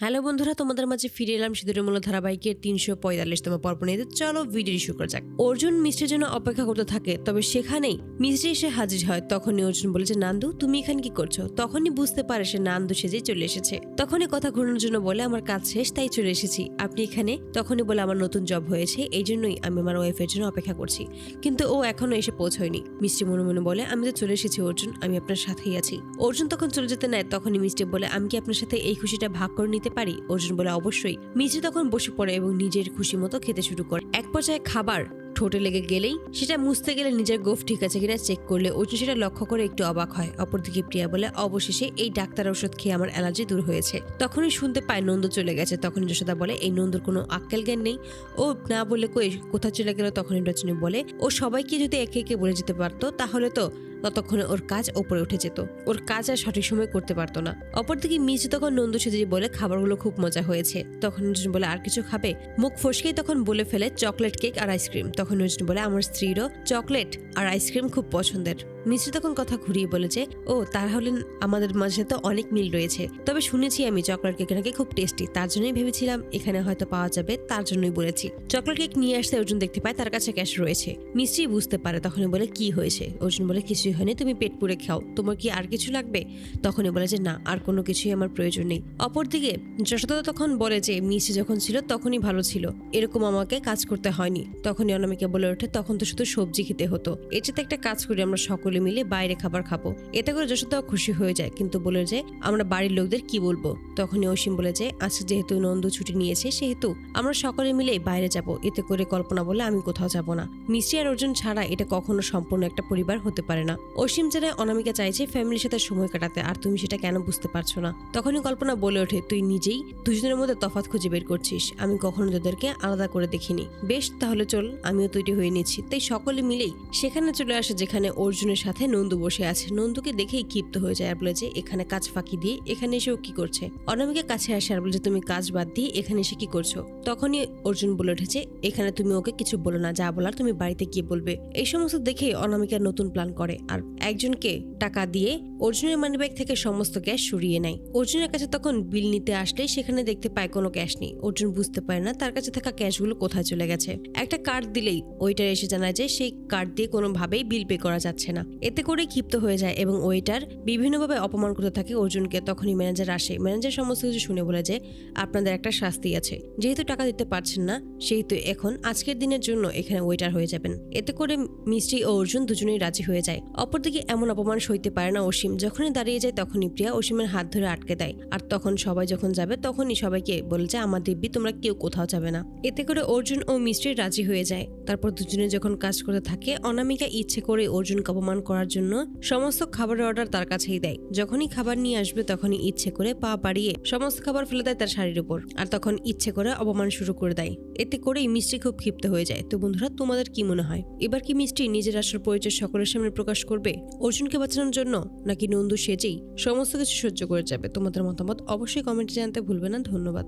Hello বন্ধুরা, তোমাদের মাঝে ফিরে এলাম সিঁদুরের মূল ধারাবাহিকের তিনশো পঁয়তাল্লিশতম পর্ব নিয়ে। চলো ভিডিও শুরু করা যাক। অর্জুন মিষ্টির জন্য অপেক্ষা করতে থাকে, তবে সেখানেই মিষ্টি এসে হাজির হয়। তখনই অর্জুন বলে যে, নান্দু, তুমি এখানে কি করছ? তখনই বুঝতে পারে সে নান্দু সেজেই চলে এসেছে। তখনই কথা ঘুরানোর জন্য বলে, আমার কাজ শেষ, তাই চলে এসেছি। আপনি এখানে? তখনই বলে, আমার নতুন জব হয়েছে, এই জন্যই আমি আমার ওয়াইফের জন্য অপেক্ষা করছি। কিন্তু ও এখনও এসে পৌঁছয়নি। মিষ্টি মনে মনে বলে, আমি তো চলে এসেছি অর্জুন, আমি আপনার সাথেই আছি। অর্জুন তখন চলে যেতে নেয়, তখনই মিষ্টি বলে, আমি কি আপনার সাথে এই খুশিটা ভাগ করে নিতে পারি? অর্জুন বলে, অবশ্যই। মিষ্টি তখন বসে পড়ে এবং নিজের খুশি মতো খেতে শুরু করে। এক পর্যায়ে খাবার ঠোঁটে লেগে গেলেই সেটা মুছতে গেলে নিজের গোফ ঠিক আছে কিনা চেক করলে অর্জুন সেটা লক্ষ্য করে একটু অবাক হয়। অপরদিকে প্রিয়া বলে, অবশেষে এই ডাক্তার ওষুধ খেয়ে আমার অ্যালার্জি দূর হয়েছে। তখনই শুনতে পায় নন্দ চলে গেছে। তখন যশোদা বলে, এই নন্দর কোনো আক্কেল জ্ঞান নেই। ও না বলে কই কোথা চলে গেল? তখনই রচনী বলে, ও সবাইকে যদি একে একে বলে যেতে পারতো, তাহলে তো ততক্ষণে ওর কাজ ওপরে উঠে যেত। ওর কাজ আর সঠিক সময় করতে পারতো না। অপরদিকে মিজ তখন নন্দু সেজে বলে খাবারগুলো খুব মজা হয়েছে। তখন নজন বলে, আর কিছু খাবে? মুখ ফসকেই তখন বলে ফেলে, চকলেট কেক আর আইসক্রিম। তখন নজন বলে, আমার স্ত্রীরও চকলেট আর আইসক্রিম খুব পছন্দের। মিষ্টি তখন কথা ঘুরিয়ে বলে যে ও হলেন আমাদের মাঝে তো অনেক মিল রয়েছে। তবে শুনেছি আমি চকলেট কেক নাকি খুব টেস্টি। তার জন্যই ভেবেছিলাম এখানে হয়তো পাওয়া যাবে, তার জন্যই বলেছি। চকলেট কেক নিয়ে আসতে অর্জুন দেখতে পায়, তার কাছে ক্যাশ রয়েছে। মিষ্টি বুঝতে পারে, তখনই বলে, কি হয়েছে? অর্জুন বলে, কিছুই হয়নি, তুমি পেট পুড়ে খাও। তোমার কি আর কিছু লাগবে? তখনই বলে যে, না, আর কোনো কিছুই আমার প্রয়োজন নেই। অপরদিকে যশোদা তখন বলে যে মিষ্টি যখন ছিল, তখনই ভালো ছিল। এরকম আমাকে কাজ করতে হয়নি। তখনই অনামিকা বলে ওঠে, তখন তো শুধু সবজি খেতে হতো। এটাতে একটা কাজ করি, আমরা সকলে মিলে বাইরে খাবার খাব। এতে করে যশোদাও খুশি হয়ে যায়। কিন্তু বলে যে, আমরা বাড়ির লোকদের কি বলব? তখনই অসীম বলে যে আজকে যেহেতু নন্দু ছুটি নিয়েছে, সেহেতু আমরা সকলে মিলে বাইরে যাব। এতে করে কল্পনা বলে আমি কোথাও যাব না। মিষ্টি আর অর্জুন ছাড়া এটা কখনো সম্পূর্ণ একটা পরিবার হতে পারে না। অসীম যারা অনামিকা চাইছে ফ্যামিলির সাথে সময় কাটাতে, আর তুমি সেটা কেন বুঝতে পারছ না? তখনই কল্পনা বলে ওঠে, তুই নিজেই দুজনের মধ্যে তফাৎ খুঁজে বের করছিস। আমি কখনো তোদেরকে আলাদা করে দেখিনি। বেশ, তাহলে চল, আমিও তৈরি হয়ে নিচ্ছি। তাই সকলে মিলেই সেখানে চলে আসে, যেখানে অর্জুনের সাথে নন্দু বসে আছে। নন্দুকে দেখেই ক্ষিপ্ত হয়ে যায় আর বলে যে, এখানে কাজ ফাঁকি দিয়ে, এখানে এসে ও কি করছে? অনামিকা কাছে আসে আর বলে যে, তুমি কাজ বাদ দিয়ে এখানে এসে কি করছ? তখনই অর্জুন বলে উঠেছে এখানে তুমি ওকে কিছু বলো না, যা বলার তুমি বাড়িতে গিয়ে বলবে। এই সমস্ত দেখে অনামিকা নতুন প্ল্যান করে আর একজনকে টাকা দিয়ে অর্জুনের মানিব্যাগ থেকে সমস্ত ক্যাশ সরিয়ে নেয়। অর্জুনের কাছে তখন বিল নিতে আসলে সেখানে দেখতে পায় কোনো ক্যাশ নেই। অর্জুন বুঝতে পারে না তার কাছে থাকা ক্যাশগুলো কোথায় চলে গেছে। একটা কার্ড দিলেই ওইটার এসে জানায় যে, সেই কার্ড দিয়ে কোনোভাবেই বিল পে করা যাচ্ছে না। এতে করে ক্ষিপ্ত হয়ে যায় এবং ওয়েটার বিভিন্নভাবে অপমান করতে থাকে অর্জুনকে। তখনই ম্যানেজার আসে। ম্যানেজার সমস্ত কিছু শুনে বলে যে, আপনাদের একটা শাস্তি আছে। যেহেতু টাকা দিতে পারছেন না, সেহেতু এখন আজকের দিনের জন্য এখানে ওয়েটার হয়ে যাবেন। এতে করে মিষ্টি ও অর্জুন দুজনেই রাজি হয়ে যায়। অপরদিকে এমন অপমান সইতে পারে না অসীম। যখনই দাঁড়িয়ে যায় তখনই প্রিয়া অসীমের হাত ধরে আটকে দেয়। আর তখন সবাই যখন যাবে তখনই সবাইকে বলে যে, আমার দিব্যি, তোমরা কেউ কোথাও যাবে না। এতে করে অর্জুন ও মিষ্টি রাজি হয়ে যায়। তারপর দুজনে যখন কাজ করতে থাকে, অনামিকা ইচ্ছে করে অর্জুনকে অপমান করার জন্য সমস্ত খাবারের অর্ডার তার কাছেই দেয়। যখনই খাবার নিয়ে আসবে তখনই ইচ্ছে করে পা বাড়িয়ে সমস্ত খাবার ফেলে দেয় তার শাড়ির উপর। আর তখন ইচ্ছে করে অপমান শুরু করে দেয়। এতে করেই মিষ্টি খুব ক্ষিপ্ত হয়ে যায়। তো বন্ধুরা, তোমাদের কি মনে হয়? এবার কি মিষ্টি নিজের আসল পরিচয় সকলের সামনে প্রকাশ করবে? অর্জুনকে বাঁচানোর জন্য নাকি নন্দু সেজেই সমস্ত কিছু সহ্য করে যাবে? তোমাদের মতামত অবশ্যই কমেন্টে জানতে ভুলবে না। ধন্যবাদ।